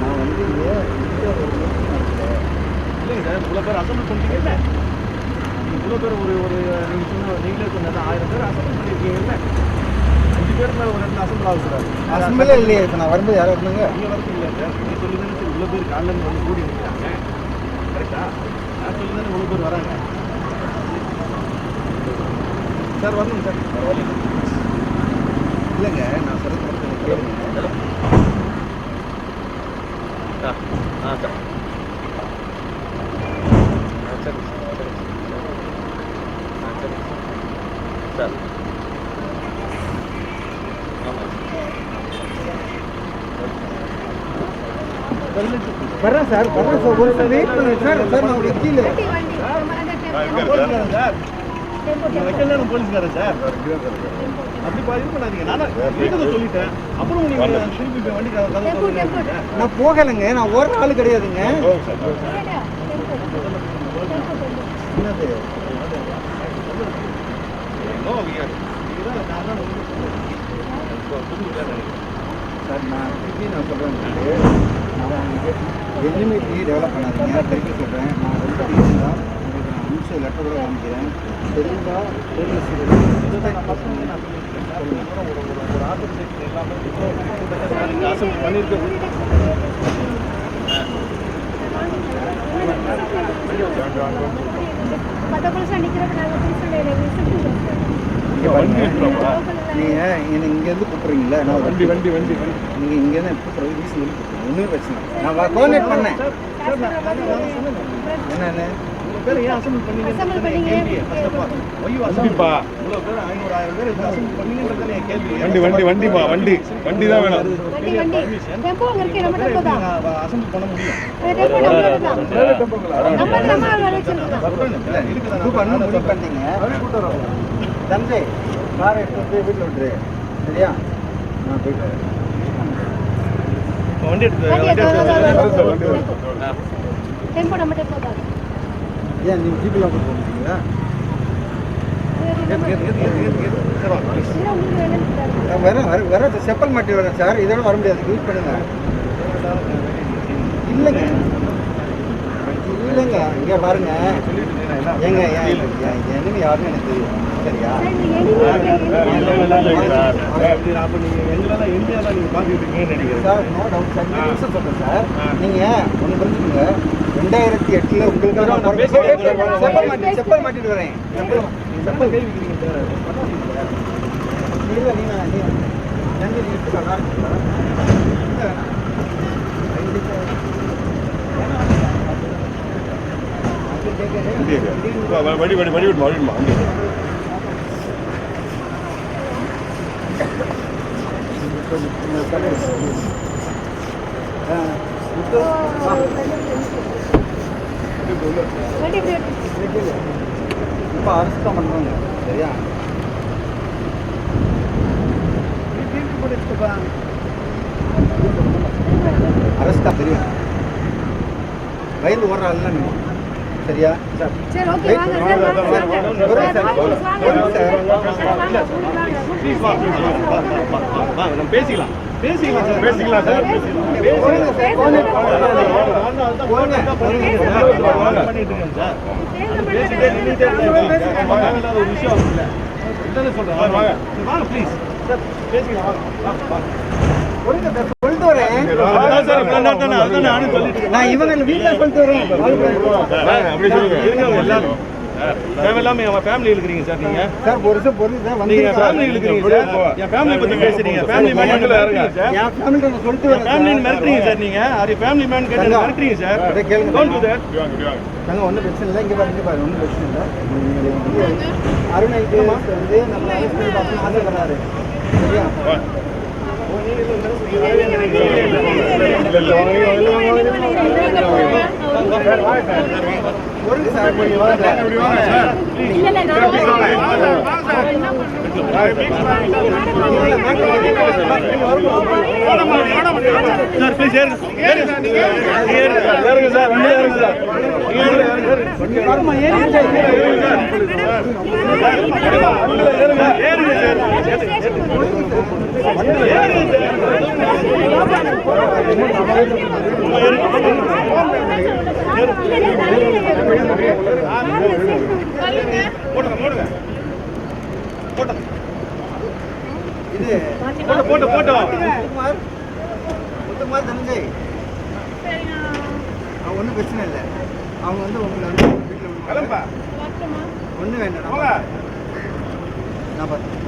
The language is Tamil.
நான் வந்து இல்லைங்க இவ்வளோ பேர் அசம்பிள் பண்ணிட்டீங்கல்ல இவ்வளோ பேர் ஒரு ஒரு நீங்கள் நீங்களே சொன்னது ஆயிரம் பேர் அசம்பிள் பண்ணியிருக்கீங்கல்ல அஞ்சு பேர் மேலே ஒரு இடத்துல அசம்பிள் ஆகக்கூடாது அசம்பிளே இல்லையே இப்போ நான் வரும்போது யாரும் இருந்தாங்க நீங்கள் வரது இல்லை சார் நீங்கள் சொல்லி தானே சார் இவ்வளோ பேர் தானே இவ்வளோ பேர் வராங்க சார் வரணும் சார் இல்லைங்க நான் சொல்கிறது கேளுங்க. ஆ ஆ சார். ஆ சரி சரி ஆ சரி. சார். ஆமாம் வர்றேன் சார் வர்றேன் சார். ஒரு சார் வெயிட் பண்ணுங்க சார். சார் நான் வக்கீல் போலீஸ்காரன் சார். வைக்கல நான் போலீஸ்காரன் சார் அப்படி பண்ணாதீங்க நான் வீட்டுக்கு சொல்லிட்டேன் அப்புறம் நீங்க திருப்பி வண்டி நான் போகலைங்க நான் ஒரு ஆள் கிடையாதுங்க சார் நான் திருப்பி நான் சொல்கிறேன் நான் உங்களுக்கு எலிமிட்டி டெவலப் பண்ணாதீங்க திருப்பி சொல்கிறேன் நான் ரொம்ப அனுப்பிச்ச லெட்டர் கூட புதுசாக நிற்கிறப்ப நாங்கள் இங்கேருந்து கூப்பிட்றீங்களா நான் வண்டி வண்டி வண்டி நீங்கள் இங்கேருந்து சொல்லி கூப்பிட்றீங்க ஒன்றும் பிரச்சனை. நான் கோஆர்டினேட் பண்ணேன் என்னென்ன பேர் ஏன் அசம்பிள் பண்ணீங்க Assemble பண்ணீங்க. கண்டிப்பா. இவ்வளவு பேர் ஐநூறு ஆயிரம் பேர் அசம்பிள் பண்ணீங்கன்றது என் கேள்வி வண்டி வண்டி வண்டிப்பா வண்டி வண்டி தான் வேணும் வண்டி வண்டி டெம்போ அங்கே இருக்கு நம்ம டெம்போ தான் அசம்பிள் பண்ண முடியும் டெம்போ நம்மளோட தான் நம்ம நம்ம வேலை வச்சிருக்கோம் இல்லை இது பண்ண முடிவு பண்ணீங்க தந்தை காரை எடுத்து போய் வீட்டில் விட்டுரு சரியா நான் போயிட்டு. வண்டி எடுத்து வண்டி வண்டி எடுத்து எடுத்து டெம்போ நம்ம டெம்போ தான் ஏன் நீங்கள் உங்களுக்கு வேலை இருக்காது. நான் வரேன் வர வர செப்பல் மாட்டி வரேன் சார் இதோட வர முடியாது. வெயிட் பண்ணுங்க. இல்லைங்க. இல்லைங்க இங்கே பாருங்க. ஏங்க என்னன்னு யாருன்னு எனக்கு தெரியும். சரியா? Sir no doubt sir. சொல்கிறேன் நீங்கள் ஒன்று புரிஞ்சுக்கோங்க. ரெண்டாயிரத்தி எட்டில் உங்களுக்கு செப்பல் மாட்டி செப்பல் மாட்டிட்டு வரேன். செப்பல் கேள்வி இல்லை நீ வேணாம் நீ நன்றி நீ எடுத்து நல்லா இருக்குங்களா? இல்லை வேணாம் வண்டி வண்டி. அங்கே இப்போ அரசு தான் பண்ணுறாங்க சரியா? அரசு தான் தெரியும் வயது ஓடுறாள் நீங்கள் சரியா? சார் சரி ஓகே வாங்க சார். வாங்க சார். வாங்க ப்ளீஸ் வா ப்ளீஸ் வா வா வா வா வா நம்ம பேசிக்கலாம். பேசிக்கலாம் சார். பேசிக்கலாம் சார். சார். பண்ணிட்டு இருக்கேன் சார். பேசிட்டே நின்றுட்டே இருக்கேன் ஒரு விஷயம் இல்லை. சொல்றேன் வாங்க வாங்க வாங்க. ப்ளீஸ் சார் பேசிக்கலாம் வாங்க. வா நான் இவங்க வீட்டில் சொல்லிட்டு வரேன். அப்படி சொல்லுங்க. இருங்க எல்லாரும். தேவையில்லாம என் ஃபேமிலி இருக்கிறீங்க சார் நீங்க. சார் ஒரு வருஷம் பொருள் சார் ஃபேமிலி இருக்கிறீங்க சார். என் ஃபேமிலி பத்தி பேசுறீங்க. ஃபேமிலி மேன் மிரட்டுறீங்க சார். என் நான் சொல்லிட்டு ஃபேமிலி மிரட்டுறீங்க சார் நீங்க. அது ஃபேமிலி மேன் கேட்டு. மிரட்டுறீங்க சார்? கேளுங்க. டோன்ட் டு தட் நாங்கள் ஒன்றும் பிரச்சனை இல்லை. இங்கே பாருங்க பாருங்க. ஒன்றும் பிரச்சனை இல்லை. நீங்கள் வந்து அருண் ஐடி வந்து நம்ம அரசு பார்க்கணும். ஆசைப்படுறாரு. சரியா? சார் ப்ளீஸ் ஏறுங்க ஏறுங்க சார் ஏறுங்க சார் ஏறுங்க. போட்டு போட்டு போட்டு முத்துக்குமார் முத்துக்குமார் தனஞ்சய் அவன் ஒன்றும் பிரச்சனை இல்லை அவங்க வந்து உங்களை வந்து வீட்டில் ஒன்றும் வேண்டாம் நான் பார்த்தேன்